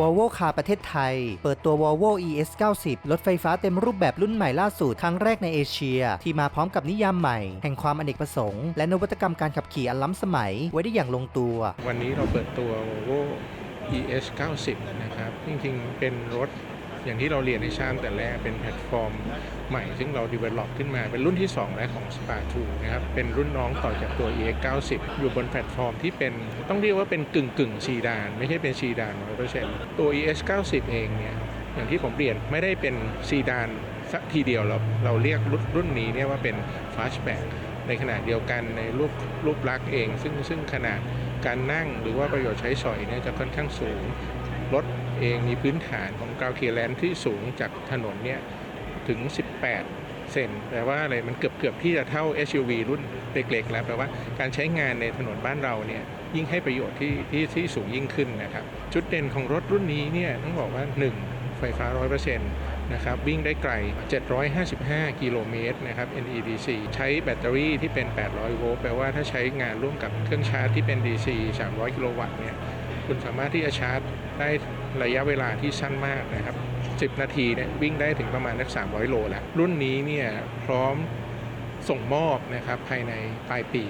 Volvo Car ประเทศไทย เปิดตัว Volvo ES 90รถไฟฟ้าเต็มรูปแบบรุ่นใหม่ล่าสุดครั้งแรกในเอเชีย ที่มาพร้อมกับนิยามใหม่ แห่งความอเนกประสงค์ และนวัตกรรมการขับขี่อันล้ำสมัยไว้ได้อย่างลงตัว วันนี้เราเปิดตัว Volvo ES 90นะครับจริงๆ เป็นรถ อย่างที่เราเรียนในชาติแต่แรกเป็นแพลตฟอร์มใหม่ ซึ่งเรา develop ขึ้นมาเป็นรุ่นที่ 2 และของ Spa 2นะครับ เป็นรุ่นน้องต่อจากตัว EX 90 อยู่บนแพลตฟอร์มที่เป็นต้องเรียกว่าเป็นกึ่งกึ่งซีดาน ไม่ใช่เป็นซีดาน100%ตัว ES 90 เองเนี่ยอย่างที่ผมเรียนไม่ได้เป็นซีดานสักทีเดียวเราเราเรียกรุ่นรุ่นนี้เนี่ยว่าเป็นฟ a ชแบ็กในขณะเดียวกันในรูปรูปลักษณ์เอง ซึ่งซึ่งขนาดการนั่งหรือว่าประโยชน์ใช้สอยเนี่ยจะค่อนข้างสูง รถเองมีพื้นฐานของกราวเคลียร์ที่สูงจากถนนเนี่ยถึง 18 เซนแปลว่าอะไรมันเกือบเกือบที่จะเท่า SUV รุ่นเล็กๆ แล้วแปลว่าการใช้งานในถนนบ้านเราเนี่ยยิ่งให้ประโยชน์ที่ที่ที่สูงยิ่งขึ้นนะครับ จุดเด่นของรถรุ่นนี้เนี่ยต้องบอกว่า 1 ไฟฟ้า 100% นะครับวิ่งได้ไกล 755 กิโลเมตรนะครับ NEDC ใช้แบตเตอรี่ที่เป็น 800 โวลต์แปลว่าถ้าใช้งานร่วมกับเครื่องชาร์จที่เป็น DC 300 กิโลวัตต์เนี่ยคุณสามารถที่จะชาร์จได้ระยะเวลาที่สั้นมากนะครับ 10 นาทีเนี่ยวิ่งได้ถึงประมาณนัก 300 โลแล้วรุ่นนี้เนี่ยพร้อมส่งมอบนะครับภายในปลายปี